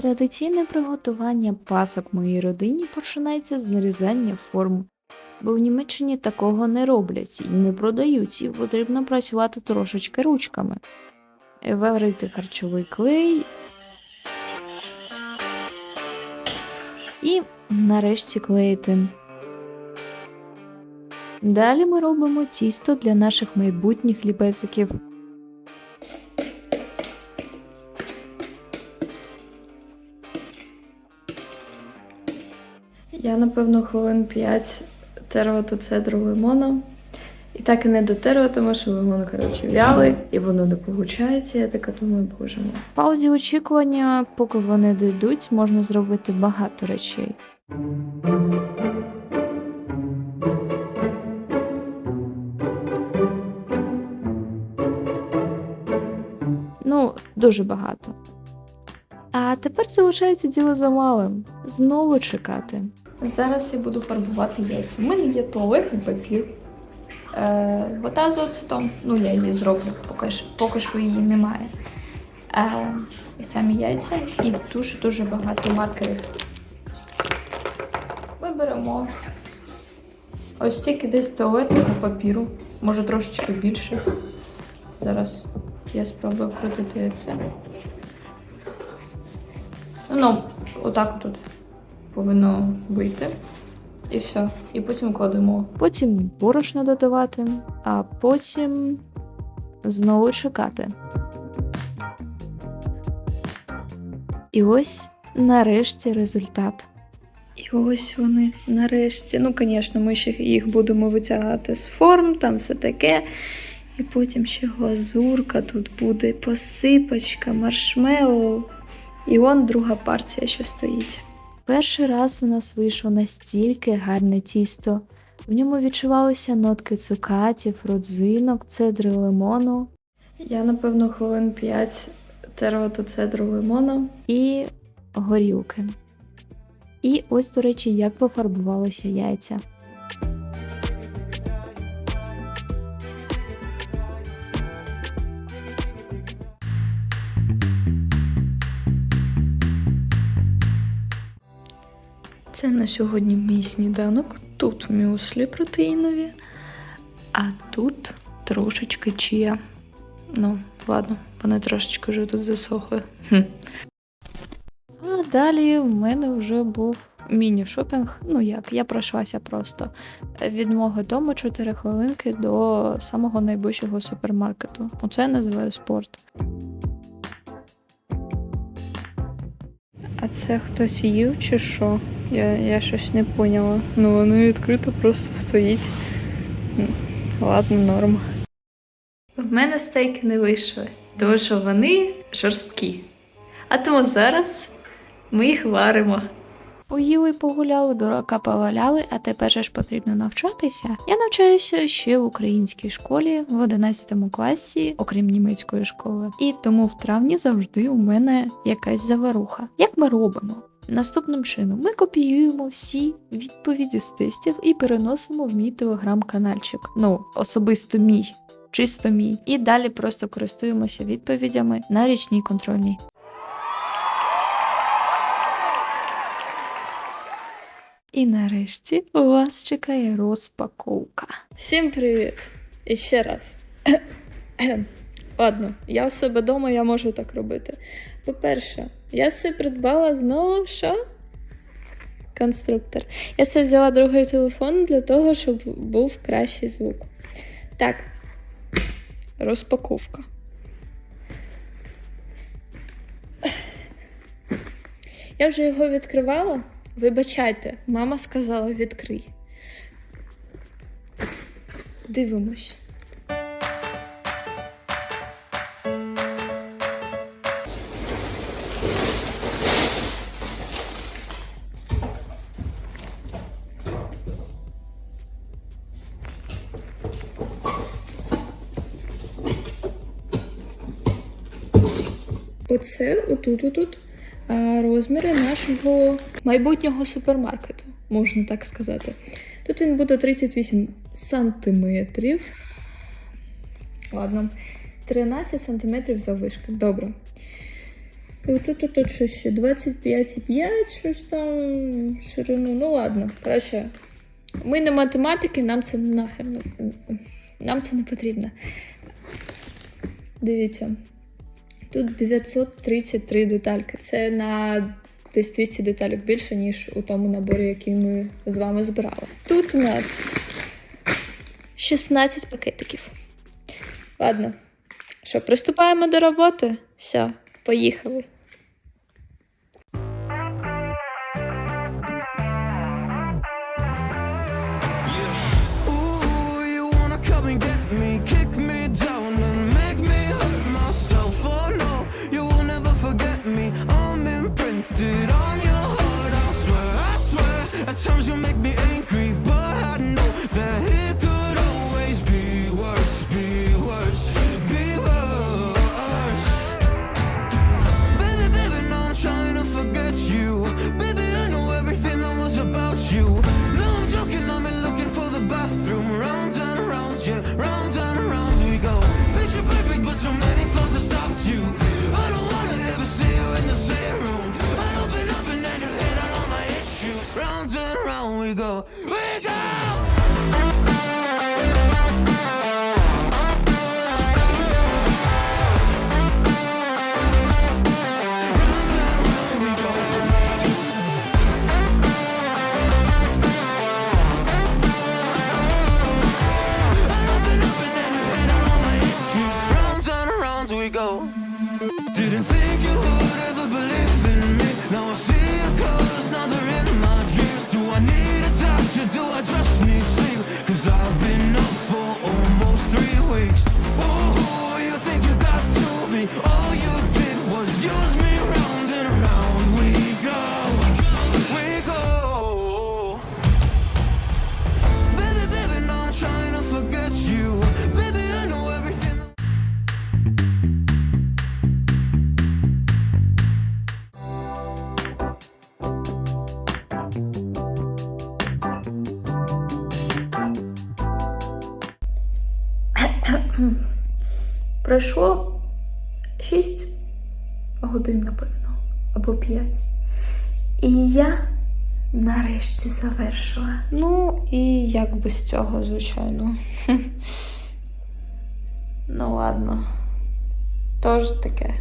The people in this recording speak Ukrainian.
Традиційне приготування пасок моїй родині починається з нарізання форм, бо в Німеччині такого не роблять і не продають, і потрібно працювати трошечки ручками. Варити харчовий клей. І нарешті клеїти. Далі ми робимо тісто для наших майбутніх лібесиків. Я, напевно, хвилин 5 терла ту цедру лимона. І так і не дотерла, тому що лимон, коротше, вялий, і воно не виходить. Я така думаю, боже мой. В паузі очікування, поки вони дійдуть, можна зробити багато речей. Ну, дуже багато. А тепер залишається діло за малим. Знову чекати. Зараз я буду фарбувати яйця. У мене є туалетний папір. Е, вода з оцетом. Ну, я її зроблю, поки, що- поки що її немає. Е, і самі яйця і дуже-дуже багато маркерів. Ми беремо ось стільки десь туалетного папіру, може трошечки більше. Зараз я спробую вкрутити яйце. Ну, отак тут повинно вийти. І все. І потім кладемо. Потім борошно додавати, а потім знову чекати. І ось нарешті результат. І ось вони нарешті. Ну, звісно, ми ще їх будемо витягати з форм, там все таке. І потім ще глазурка, тут буде посипочка, маршмеллоу. І он друга партія ще стоїть. Перший раз у нас вийшло настільки гарне тісто. В ньому відчувалися нотки цукатів, родзинок, цедри лимону Я, напевно, хвилин 5 терла ту цедру лимона. і горілки. І ось, до речі, як пофарбувалися яйця. Це на сьогодні мій сніданок. Тут мюслі протеїнові, а тут трошечки чия. Ну, ладно, вони трошечки вже тут засохли. А далі в мене вже був міні-шопінг. Ну як, я пройшлася просто від мого дому 4 хвилинки до самого найближчого супермаркету. Оце я називаю спорт. А це хтось їв чи що? Я, я щось не поняла. Ну, воно відкрито просто стоїть. Ладно, норм. В мене стейки не вийшли, тому що вони жорсткі. А тому зараз ми їх варимо. Поїли, погуляли, дурака поваляли, а тепер же ж потрібно навчатися. Я навчаюся ще в українській школі в 11 класі, окрім німецької школи. І тому в травні завжди у мене якась заваруха. Як ми робимо? Наступним чином ми копіюємо всі відповіді з тестів і переносимо в мій телеграм-канальчик. Ну, особисто мій, чисто мій. І далі просто користуємося відповідями на річній контрольній. І нарешті вас чекає розпаковка. Всім привіт! І ще раз. Ладно, я у себе вдома, я можу так робити. По-перше, я собі придбала знову що? Конструктор. Я собі взяла другий телефон для того, щоб був кращий звук. Так, розпаковка. Я вже його відкривала. Вибачайте, мама сказала відкрий. Дивимось. Оце отут, отут а, Е, розміри нашого майбутнього супермаркету, можна так сказати. Тут він буде 38 сантиметрів. Ладно, 13 сантиметрів заввишки. Добре. І отут тут, тут щось ще 25,5, щось там, ширину. Ну, ладно, краще. Ми не математики, нам це нахер. Нам це не потрібно. Дивіться. Тут 933 детальки. Це на десь 200 деталік більше, ніж у тому наборі, який ми з вами збирали. Тут у нас 16 пакетиків. Ладно, що, приступаємо до роботи? Все, поїхали. Ooh. Пройшло 6 годин, напевно, або 5. І я нарешті завершила. Ну, і як без цього, звичайно. Ну ладно, Тож таке.